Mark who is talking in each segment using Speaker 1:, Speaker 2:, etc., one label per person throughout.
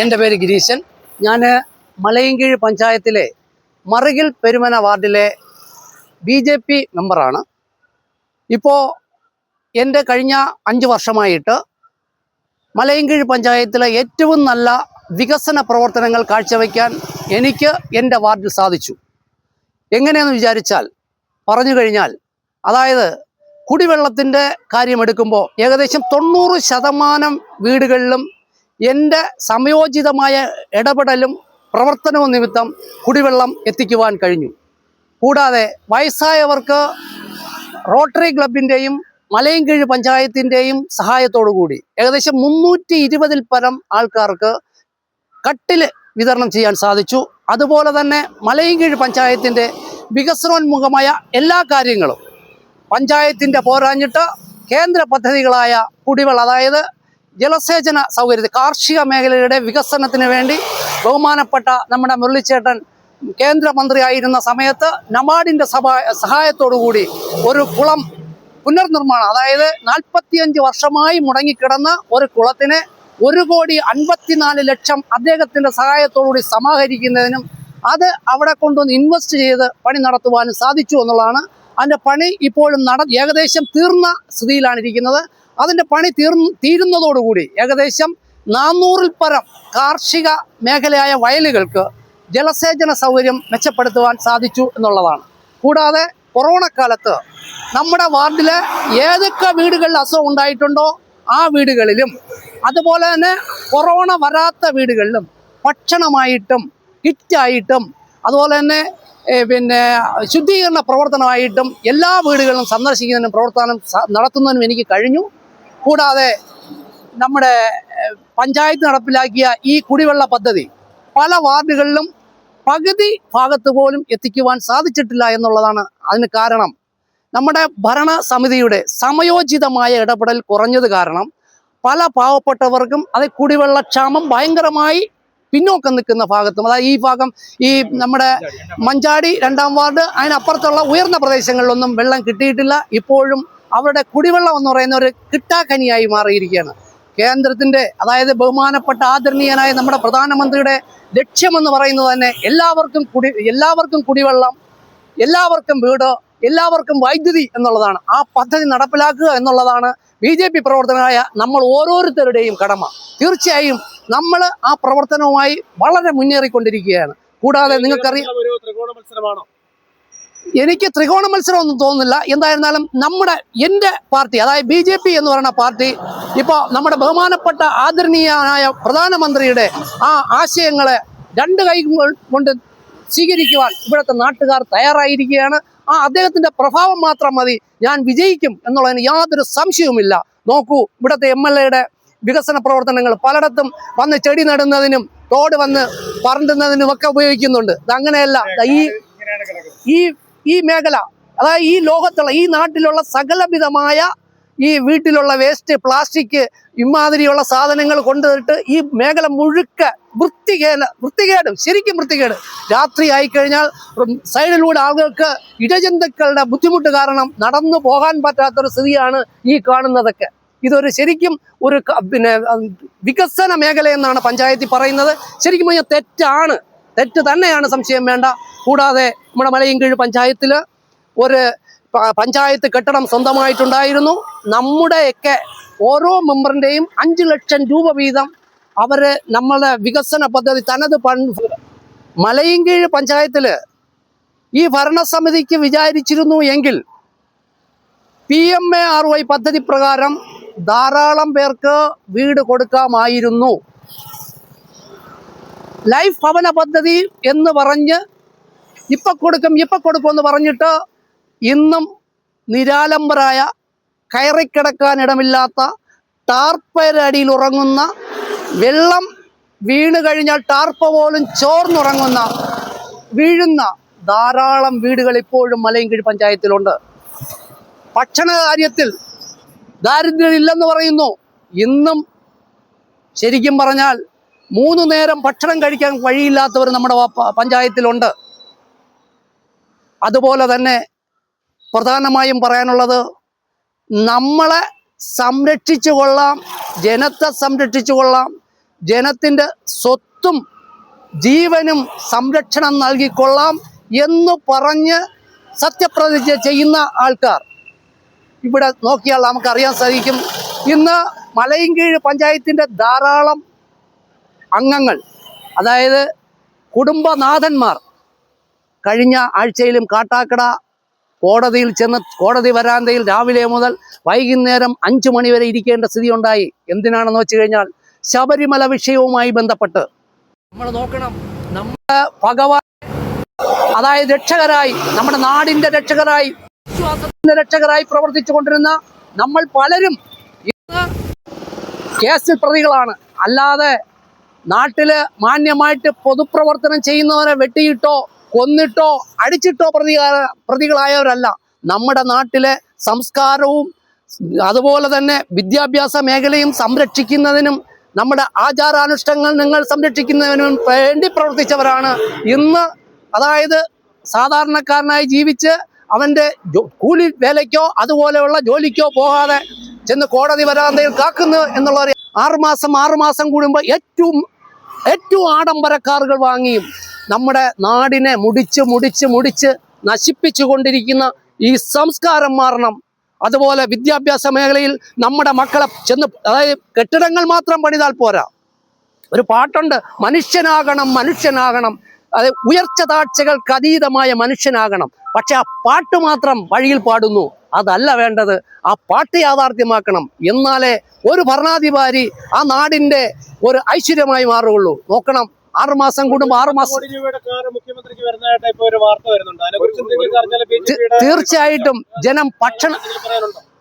Speaker 1: എന്റെ പേര് ഗിരീശൻ. ഞാൻ മലയൻകീഴ് പഞ്ചായത്തിലെ മറുകിൽ പെരുമന വാർഡിലെ ബി ജെ പി മെമ്പറാണ്. ഇപ്പോൾ എന്റെ കഴിഞ്ഞ അഞ്ച് വർഷമായിട്ട് മലയൻകീഴ് പഞ്ചായത്തിലെ ഏറ്റവും നല്ല വികസന പ്രവർത്തനങ്ങൾ കാഴ്ചവെക്കാൻ എനിക്ക് എന്റെ വാർഡിൽ സാധിച്ചു. എങ്ങനെയെന്ന് വിചാരിച്ചാൽ പറഞ്ഞു കഴിഞ്ഞാൽ അതായത് കുടിവെള്ളത്തിന്റെ കാര്യമെടുക്കുമ്പോൾ ഏകദേശം തൊണ്ണൂറ് ശതമാനം വീടുകളിലും എന്റെ സമയോചിതമായ ഇടപെടലും പ്രവർത്തനവും നിമിത്തം കുടിവെള്ളം എത്തിക്കുവാൻ കഴിഞ്ഞു. കൂടാതെ വയസ്സായവർക്ക് റോട്ടറി ക്ലബിന്റെയും മലയൻകീഴ് പഞ്ചായത്തിന്റെയും സഹായത്തോടു കൂടി ഏകദേശം മുന്നൂറ്റി ഇരുപതിൽ പരം ആൾക്കാർക്ക് കട്ടിൽ വിതരണം ചെയ്യാൻ സാധിച്ചു. അതുപോലെ തന്നെ മലയൻകീഴ് പഞ്ചായത്തിന്റെ വികസനോന്മുഖമായ എല്ലാ കാര്യങ്ങളും പഞ്ചായത്തിന്റെ പോരാഞ്ഞിട്ട് കേന്ദ്ര പദ്ധതികളായ കുടിവെള്ളം അതായത് ജലസേചന സൗകര്യത്തിൽ കാർഷിക മേഖലയുടെ വികസനത്തിന് വേണ്ടി ബഹുമാനപ്പെട്ട നമ്മുടെ മുരളിച്ചേട്ടൻ കേന്ദ്രമന്ത്രിയായിരുന്ന സമയത്ത് നബാർഡിന്റെ സഹായത്തോടു കൂടി ഒരു കുളം പുനർനിർമ്മാണം അതായത് നാൽപ്പത്തിയഞ്ച് വർഷമായി മുടങ്ങിക്കിടന്ന ഒരു കുളത്തിന് ഒരു കോടി അൻപത്തിനാല് ലക്ഷം അദ്ദേഹത്തിന്റെ സഹായത്തോടുകൂടി സമാഹരിക്കുന്നതിനും അത് അവിടെ കൊണ്ടുവന്ന് ഇൻവെസ്റ്റ് ചെയ്ത് പണി നടത്തുവാനും സാധിച്ചു എന്നുള്ളതാണ്. അതിന്റെ പണി ഇപ്പോഴും നട ഏകദേശം തീർന്ന സ്ഥിതിയിലാണ് ഇരിക്കുന്നത്. അതിന്റെ പണി തീർ തീരുന്നതോടുകൂടി ഏകദേശം നാനൂറിൽ പരം കാർഷിക മേഖലയായ വയലുകൾക്ക് ജലസേചന സൗകര്യം മെച്ചപ്പെടുത്തുവാൻ സാധിച്ചു എന്നുള്ളതാണ്. കൂടാതെ കൊറോണ കാലത്ത് നമ്മുടെ വാർഡിലെ ഏതൊക്കെ വീടുകളിൽ അസുഖം ഉണ്ടായിട്ടുണ്ടോ ആ വീടുകളിലും അതുപോലെ തന്നെ കൊറോണ വരാത്ത വീടുകളിലും ഭക്ഷണമായിട്ടും കിറ്റായിട്ടും അതുപോലെ തന്നെ പിന്നെ ശുദ്ധീകരണ പ്രവർത്തനമായിട്ടും എല്ലാ വീടുകളിലും സന്ദർശിക്കുന്നതിനും പ്രവർത്തനം നടത്തുന്നതിനും എനിക്ക് കഴിഞ്ഞു. കൂടാതെ നമ്മുടെ പഞ്ചായത്ത് നടപ്പിലാക്കിയ ഈ കുടിവെള്ള പദ്ധതി പല വാർഡുകളിലും പകുതി ഭാഗത്ത് പോലും എത്തിക്കുവാൻ സാധിച്ചിട്ടില്ല എന്നുള്ളതാണ് അതിന് കാരണം. നമ്മുടെ ഭരണ സമിതിയുടെ സമയോചിതമായ ഇടപെടൽ കുറഞ്ഞത് കാരണം പല പാവപ്പെട്ടവർക്കും അത് കുടിവെള്ളക്ഷാമം ഭയങ്കരമായി പിന്നോക്കം നിൽക്കുന്ന ഭാഗത്തും അതായത് ഈ ഭാഗം ഈ നമ്മുടെ മഞ്ചാടി രണ്ടാം വാർഡ് അതിനപ്പുറത്തുള്ള ഉയർന്ന പ്രദേശങ്ങളിലൊന്നും വെള്ളം കിട്ടിയിട്ടില്ല. ഇപ്പോഴും അവരുടെ കുടിവെള്ളം എന്ന് പറയുന്ന ഒരു കിട്ടാക്കനിയായി മാറിയിരിക്കുകയാണ്. കേന്ദ്രത്തിന്റെ അതായത് ബഹുമാനപ്പെട്ട ആദരണീയനായ നമ്മുടെ പ്രധാനമന്ത്രിയുടെ ലക്ഷ്യമെന്ന് പറയുന്നത് തന്നെ എല്ലാവർക്കും കുടി എല്ലാവർക്കും കുടിവെള്ളം എല്ലാവർക്കും വീട് എല്ലാവർക്കും വൈദ്യുതി എന്നുള്ളതാണ്. ആ പദ്ധതി നടപ്പിലാക്കുക എന്നുള്ളതാണ് ബി ജെ പി പ്രവർത്തകരായ നമ്മൾ ഓരോരുത്തരുടെയും കടമ. തീർച്ചയായും നമ്മൾ ആ പ്രവർത്തനവുമായി വളരെ മുന്നേറിക്കൊണ്ടിരിക്കുകയാണ്. കൂടാതെ നിങ്ങൾക്കറിയാം
Speaker 2: ഒരു ത്രികോണ മത്സരമാണോ?
Speaker 1: എനിക്ക് ത്രികോണ മത്സരമൊന്നും തോന്നുന്നില്ല. എന്തായിരുന്നാലും നമ്മുടെ എന്റെ പാർട്ടി അതായത് ബി ജെ പി എന്ന് പറയുന്ന പാർട്ടി ഇപ്പോൾ നമ്മുടെ ബഹുമാനപ്പെട്ട ആദരണീയനായ പ്രധാനമന്ത്രിയുടെ ആ ആശയങ്ങളെ രണ്ട് കൈ കൊണ്ട് സ്വീകരിക്കുവാൻ ഇവിടുത്തെ നാട്ടുകാർ തയ്യാറായിരിക്കുകയാണ്. ആ അദ്ദേഹത്തിന്റെ പ്രഭാവം മാത്രം മതി ഞാൻ വിജയിക്കും എന്നുള്ളതിന് യാതൊരു സംശയവുമില്ല. നോക്കൂ ഇവിടുത്തെ എം എൽ എയുടെ വികസന പ്രവർത്തനങ്ങൾ പലയിടത്തും വന്ന് ചെടി നടുന്നതിനും തോട് വന്ന് പറണ്ടുന്നതിനും ഒക്കെ ഉപയോഗിക്കുന്നുണ്ട്. അങ്ങനെയല്ല. ഈ ഈ ഈ മേഖല അതായത് ഈ ലോകത്തുള്ള ഈ നാട്ടിലുള്ള സകലവിധമായ ഈ വീട്ടിലുള്ള വേസ്റ്റ് പ്ലാസ്റ്റിക് ഇമാതിരിയുള്ള സാധനങ്ങൾ കൊണ്ടുവന്നിട്ട് ഈ മേഖല മുഴുക്ക വൃത്തികേട് വൃത്തികേടും ശരിക്കും വൃത്തികേട്. രാത്രി ആയിക്കഴിഞ്ഞാൽ സൈഡിലൂടെ ആളുകൾക്ക് ഇടജന്തുക്കളുടെ ബുദ്ധിമുട്ട് കാരണം നടന്നു പോകാൻ പറ്റാത്തൊരു സ്ഥിതിയാണ് ഈ കാണുന്നതൊക്കെ. ഇതൊരു ശരിക്കും ഒരു പിന്നെ വികസന മേഖല എന്നാണ് പഞ്ചായത്തിൽ പറയുന്നത്. ശരിക്കും പറഞ്ഞാൽ തെറ്റാണ്. തെറ്റ് തന്നെയാണ് സംശയം വേണ്ട. കൂടാതെ നമ്മുടെ മലയൻകീഴ് പഞ്ചായത്തിൽ ഒരു പഞ്ചായത്ത് കെട്ടിടം സ്വന്തമായിട്ടുണ്ടായിരുന്നു. നമ്മുടെയൊക്കെ ഓരോ മെമ്പറിന്റെയും അഞ്ച് ലക്ഷം രൂപ വീതം അവർ നമ്മളെ വികസന പദ്ധതി തനത് പണ്ട് മലയൻകീഴ് പഞ്ചായത്തിൽ ഈ ഭരണസമിതിക്ക് വിചാരിച്ചിരുന്നു എങ്കിൽ P M A R Y പദ്ധതി പ്രകാരം ധാരാളം പേർക്ക് വീട് കൊടുക്കാമായിരുന്നു. ലൈഫ് ഭവന പദ്ധതി എന്ന് പറഞ്ഞ് ഇപ്പൊ കൊടുക്കും ഇപ്പൊ കൊടുക്കും എന്ന് പറഞ്ഞിട്ട് ഇന്നും നിരാലംബരായ കയറിക്കിടക്കാൻ ഇടമില്ലാത്ത ടാർപ്പരടിയിൽ ഉറങ്ങുന്ന വെള്ളം വീണ് കഴിഞ്ഞാൽ ടാർപ്പ പോലും ചോർന്നുറങ്ങുന്ന വീഴുന്ന ധാരാളം വീടുകൾ ഇപ്പോഴും മലയൻകീഴ് പഞ്ചായത്തിലുണ്ട്. ഭക്ഷണ കാര്യത്തിൽ ദാരിദ്ര്യമില്ലെന്ന് പറയുന്നു. ഇന്നും ശരിക്കും പറഞ്ഞാൽ മൂന്ന് നേരം ഭക്ഷണം കഴിക്കാൻ വഴിയില്ലാത്തവർ നമ്മുടെ പഞ്ചായത്തിലുണ്ട്. അതുപോലെ തന്നെ പ്രധാനമായും പറയാനുള്ളത് നമ്മളെ സംരക്ഷിച്ചു കൊള്ളാം ജനത്തെ സംരക്ഷിച്ചു കൊള്ളാം ജനത്തിന്റെ സ്വത്തും ജീവനും സംരക്ഷണം നൽകിക്കൊള്ളാം എന്ന് പറഞ്ഞ് സത്യപ്രതിജ്ഞ ചെയ്യുന്ന ആൾക്കാർ. ഇവിടെ നോക്കിയാൽ നമുക്കറിയാൻ സാധിക്കും. ഇന്ന് മലയൻകീഴ് പഞ്ചായത്തിന്റെ ധാരാളം അംഗങ്ങൾ അതായത് കുടുംബനാഥന്മാർ കഴിഞ്ഞ ആഴ്ചയിലും കാട്ടാക്കട കോടതിയിൽ ചെന്ന് കോടതി വരാന്തയിൽ രാവിലെ മുതൽ വൈകുന്നേരം അഞ്ചു മണിവരെ ഇരിക്കേണ്ട സ്ഥിതി ഉണ്ടായി എന്തിനാണെന്ന് വെച്ച് കഴിഞ്ഞാൽ ശബരിമല വിഷയവുമായി ബന്ധപ്പെട്ട്. നമ്മൾ നോക്കണം നമ്മുടെ ഭഗവാൻ അതായത് രക്ഷകരായി നമ്മുടെ നാടിന്റെ രക്ഷകരായി വിശ്വാസത്തിന്റെ രക്ഷകരായി പ്രവർത്തിച്ചു കൊണ്ടിരുന്ന നമ്മൾ പലരും കേസിൽ പ്രതികളാണ്. അല്ലാതെ നാട്ടിൽ മാന്യമായിട്ട് പൊതുപ്രവർത്തനം ചെയ്യുന്നവരെ വെട്ടിയിട്ടോ കൊന്നിട്ടോ അടിച്ചിട്ടോ പ്രതികാര പ്രതികളായവരല്ല. നമ്മുടെ നാട്ടിലെ സംസ്കാരവും അതുപോലെ തന്നെ വിദ്യാഭ്യാസ മേഖലയും സംരക്ഷിക്കുന്നതിനും നമ്മുടെ ആചാരാനുഷ്ഠങ്ങൾ നിങ്ങൾ സംരക്ഷിക്കുന്നതിനും വേണ്ടി പ്രവർത്തിച്ചവരാണ്. ഇന്ന് അതായത് സാധാരണക്കാരനായി ജീവിച്ച് അവന്റെ കൂലി വേലയ്ക്കോ അതുപോലെയുള്ള ജോലിക്കോ പോകാതെ ചെന്ന് കോടതി വരാന്തയിൽ കാക്കുന്നു എന്നുള്ള ആറുമാസം ആറുമാസം കൂടുമ്പോൾ ഏറ്റവും ഏറ്റവും ആഡംബര കാറുകൾ വാങ്ങിയും നമ്മുടെ നാടിനെ മുടിച്ച് മുടിച്ച് മുടിച്ച് നശിപ്പിച്ചു കൊണ്ടിരിക്കുന്ന ഈ സംസ്കാരം മാറണം. അതുപോലെ വിദ്യാഭ്യാസ മേഖലയിൽ നമ്മുടെ മക്കളെ ചെന്ന് അതായത് കെട്ടിടങ്ങൾ മാത്രം പണിതാൽ പോരാ. ഒരു പാട്ടുണ്ട്. മനുഷ്യനാകണം മനുഷ്യനാകണം. അത് ഉയർച്ച താഴ്ചകൾക്ക് അതീതമായ മനുഷ്യനാകണം. പക്ഷെ ആ പാട്ട് മാത്രം വഴിയിൽ പാടുന്നു. അതല്ല വേണ്ടത്. ആ പാട്ട് യാഥാർത്ഥ്യമാക്കണം. എന്നാലേ ഒരു ഭരണാധികാരി ആ നാടിന്റെ ഒരു ഐശ്വര്യമായി മാറുകയുള്ളൂ. നോക്കണം. ആറുമാസം കൂടുമ്പോൾ ആറുമാസം
Speaker 2: കോടി രൂപയുടെ കാർ മുഖ്യമന്ത്രിക്ക് വരുന്നതായിട്ട് ഇപ്പൊ ഒരു വാർത്ത വരുന്നുണ്ട്. അതിനെ കുറിച്ച് എന്തെങ്കിലും അറിഞ്ഞാൽ ബി ജെ പിയുടെ
Speaker 1: തീർച്ചയായിട്ടും ജനം ഭക്ഷണ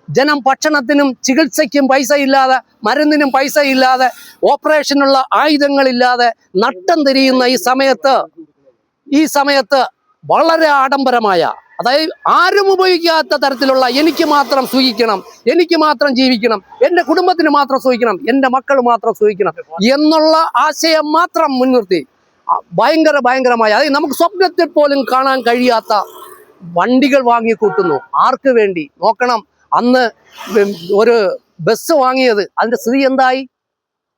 Speaker 1: ജനം ഭക്ഷണത്തിനും ചികിത്സയ്ക്കും പൈസ ഇല്ലാതെ മരുന്നിനും പൈസ ഇല്ലാതെ ഓപ്പറേഷനുള്ള ആയുധങ്ങളില്ലാതെ നട്ടം തിരിയുന്ന ഈ സമയത്ത് ഈ സമയത്ത് വളരെ ആഡംബരമായ അതായത് ആരും ഉപയോഗിക്കാത്ത തരത്തിലുള്ള എനിക്ക് മാത്രം സൂഹിക്കണം എനിക്ക് മാത്രം ജീവിക്കണം എന്റെ കുടുംബത്തിന് മാത്രം സൂഹിക്കണം എന്റെ മക്കൾ മാത്രം സൂഹിക്കണം എന്നുള്ള ആശയം മാത്രം മുൻനിർത്തി. ഭയങ്കര ഭയങ്കരമായ അതായത് നമുക്ക് സ്വപ്നത്തിൽ പോലും കാണാൻ കഴിയാത്ത വണ്ടികൾ വാങ്ങിക്കൂട്ടുന്നു. ആർക്ക് വേണ്ടി? നോക്കണം. അന്ന് ഒരു ബസ് വാങ്ങിയത്. അതിന്റെ സ്ഥിതി എന്തായി?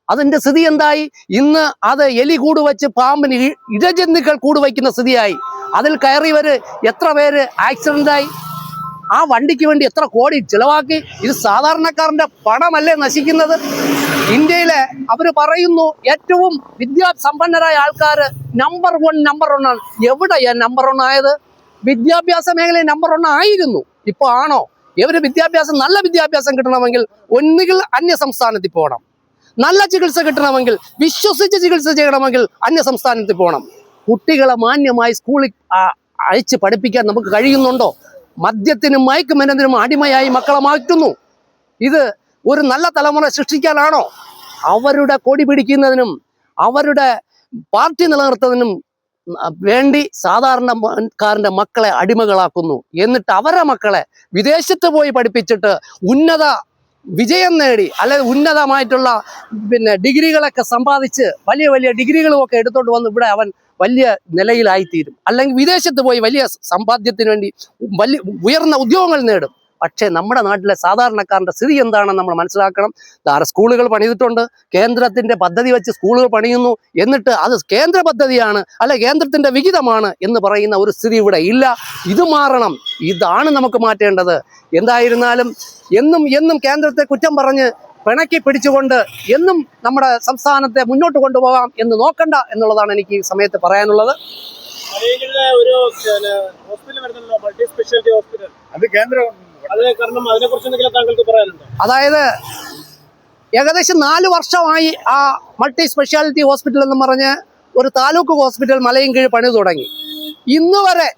Speaker 1: അതിന്റെ സ്ഥിതി എന്തായി? ഇന്ന് അത് എലി കൂട് വെച്ച് പാമ്പിന് ഇടജന്തുക്കൾ കൂട് വയ്ക്കുന്ന സ്ഥിതിയായി. അതിൽ കയറിയവര് എത്ര പേര് ആക്സിഡന്റായി ആ വണ്ടിക്ക് വേണ്ടി എത്ര കോടി ചിലവാക്കി? ഇത് സാധാരണക്കാരന്റെ പണമല്ലേ നശിക്കുന്നത്? ഇന്ത്യയിലെ അവർ പറയുന്നു ഏറ്റവും വിദ്യാസമ്പന്നരായ ആൾക്കാർ നമ്പർ വൺ നമ്പർ വൺ ആണ്. എവിടെയാണ് നമ്പർ വൺ ആയത്? വിദ്യാഭ്യാസ മേഖലയിൽ നമ്പർ വൺ ആയിരുന്നു. ഇപ്പൊ ആണോ? ഇവർ വിദ്യാഭ്യാസം നല്ല വിദ്യാഭ്യാസം കിട്ടണമെങ്കിൽ ഒന്നുകിൽ അന്യ സംസ്ഥാനത്തിൽ പോകണം. നല്ല ചികിത്സ കിട്ടണമെങ്കിൽ വിശ്വസിച്ച് ചികിത്സ ചെയ്യണമെങ്കിൽ അന്യ സംസ്ഥാനത്തിൽ പോകണം. കുട്ടികളെ മാന്യമായി സ്കൂളിൽ അയച്ച് പഠിപ്പിക്കാൻ നമുക്ക് കഴിയുന്നുണ്ടോ? മദ്യത്തിനും മയക്കുമരുന്നിനും അടിമയായി മക്കളെ മാറ്റുന്നു. ഇത് ഒരു നല്ല തലമുറ സൃഷ്ടിക്കാനാണോ? അവരുടെ കൊടി പിടിക്കുന്നതിനും അവരുടെ പാർട്ടി നിലനിർത്തുന്നതിനും വേണ്ടി സാധാരണക്കാരന്റെ മക്കളെ അടിമകളാക്കുന്നു. എന്നിട്ട് അവരുടെ മക്കളെ വിദേശത്ത് പോയി പഠിപ്പിച്ചിട്ട് ഉന്നത വിജയം നേടി അല്ലെങ്കിൽ ഉന്നതമായിട്ടുള്ള പിന്നെ ഡിഗ്രികളൊക്കെ സമ്പാദിച്ച് വലിയ വലിയ ഡിഗ്രികളും ഒക്കെ എടുത്തോണ്ട് വന്ന് ഇവിടെ അവൻ വലിയ നിലയിലായിത്തീരും. അല്ലെങ്കിൽ വിദേശത്ത് പോയി വലിയ സമ്പാദ്യത്തിന് വേണ്ടി വലിയ ഉയർന്ന ഉദ്യോഗങ്ങൾ നേടും. പക്ഷേ നമ്മുടെ നാട്ടിലെ സാധാരണക്കാരന്റെ സ്ഥിതി എന്താണെന്ന് നമ്മൾ മനസ്സിലാക്കണം. ധാരാ സ്കൂളുകൾ പണിതിട്ടുണ്ട്. കേന്ദ്രത്തിന്റെ പദ്ധതി വെച്ച് സ്കൂളുകൾ പണിയുന്നു. എന്നിട്ട് അത് കേന്ദ്ര പദ്ധതിയാണ് അല്ലെ കേന്ദ്രത്തിന്റെ വിഹിതമാണ് എന്ന് പറയുന്ന ഒരു സ്ഥിതി ഇവിടെ ഇല്ല. ഇത് മാറണം. ഇതാണ് നമുക്ക് മാറ്റേണ്ടത്. എന്തായിരുന്നാലും എന്നും എന്നും കേന്ദ്രത്തെ കുറ്റം പറഞ്ഞ് പിണക്കി പിടിച്ചുകൊണ്ട് എന്നും നമ്മുടെ സംസ്ഥാനത്തെ മുന്നോട്ട് കൊണ്ടുപോകാം എന്ന് നോക്കണ്ട എന്നുള്ളതാണ് എനിക്ക് ഈ സമയത്ത് പറയാനുള്ളത്.
Speaker 2: ഒരു ഹോസ്പിറ്റൽ വരുന്നല്ലോ മൾട്ടി സ്പെഷ്യാലിറ്റി ഹോസ്പിറ്റൽ
Speaker 3: അത് കേന്ദ്രം
Speaker 1: അതായത് ഏകദേശം നാല് വർഷമായി ആ മൾട്ടി സ്പെഷ്യാലിറ്റി ഹോസ്പിറ്റൽ എന്ന് പറഞ്ഞ് ഒരു താലൂക്ക് ഹോസ്പിറ്റൽ മലയും കീഴ് പണി തുടങ്ങി. ഇന്ന് വരെ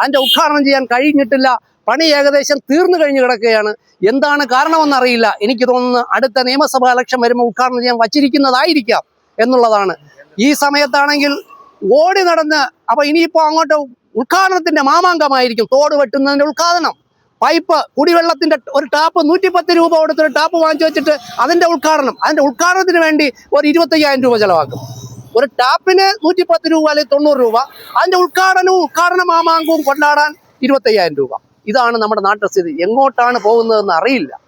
Speaker 1: അതിന്റെ ഉദ്ഘാടനം ചെയ്യാൻ കഴിഞ്ഞിട്ടില്ല. പണി ഏകദേശം തീർന്നു കഴിഞ്ഞു കിടക്കുകയാണ്. എന്താണ് കാരണമെന്നറിയില്ല എനിക്ക് തോന്നുന്നു അടുത്ത നിയമസഭാ ഇലക്ഷൻ വരുമ്പോൾ ഉദ്ഘാടനം ചെയ്യാൻ വച്ചിരിക്കുന്നതായിരിക്കാം എന്നുള്ളതാണ്. ഈ സമയത്താണെങ്കിൽ ഓടി നടന്ന് അപ്പൊ ഇനിയിപ്പോ അങ്ങോട്ട് ഉദ്ഘാടനത്തിന്റെ മാമാങ്കമായിരിക്കും തോട് വെട്ടുന്നതിന്റെ ഉദ്ഘാടനം. പൈപ്പ് കുടിവെള്ളത്തിന്റെ ഒരു ടാപ്പ് നൂറ്റിപ്പത്ത് രൂപ കൊടുത്തൊരു ടാപ്പ് വാങ്ങിച്ചു വെച്ചിട്ട് അതിന്റെ ഉദ്ഘാടനം. അതിന്റെ ഉദ്ഘാടനത്തിന് വേണ്ടി ഒരു ഇരുപത്തയ്യായിരം രൂപ ചെലവാക്കും. ഒരു ടാപ്പിന് നൂറ്റിപ്പത്ത് രൂപ അല്ലെങ്കിൽ തൊണ്ണൂറ് രൂപ. അതിന്റെ ഉദ്ഘാടനവും ഉദ്ഘാടന മാമാങ്കവും കൊണ്ടാടാൻ ഇരുപത്തയ്യായിരം രൂപ. ഇതാണ് നമ്മുടെ നാട്ടിലെ സ്ഥിതി. എങ്ങോട്ടാണ് പോകുന്നതെന്ന് അറിയില്ല.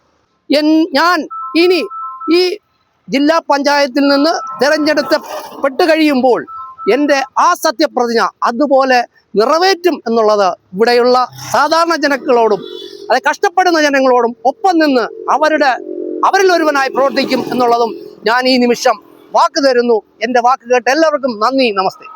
Speaker 1: എൻ ഞാൻ ഇനി ഈ ജില്ലാ പഞ്ചായത്തിൽ നിന്ന് തിരഞ്ഞെടുക്കപ്പെട്ട് കഴിയുമ്പോൾ എന്റെ ആ സത്യപ്രതിജ്ഞ അതുപോലെ നിറവേറ്റും എന്നുള്ളത് ഇവിടെയുള്ള സാധാരണ ജനങ്ങളോടും അത് കഷ്ടപ്പെടുന്ന ജനങ്ങളോടും ഒപ്പം നിന്ന് അവരുടെ അവരിൽ ഒരുവനായി പ്രവർത്തിക്കും എന്നുള്ളതും ഞാൻ ഈ നിമിഷം വാക്ക് തരുന്നു. എന്റെ വാക്ക് കേട്ട് എല്ലാവർക്കും നന്ദി നമസ്തേ.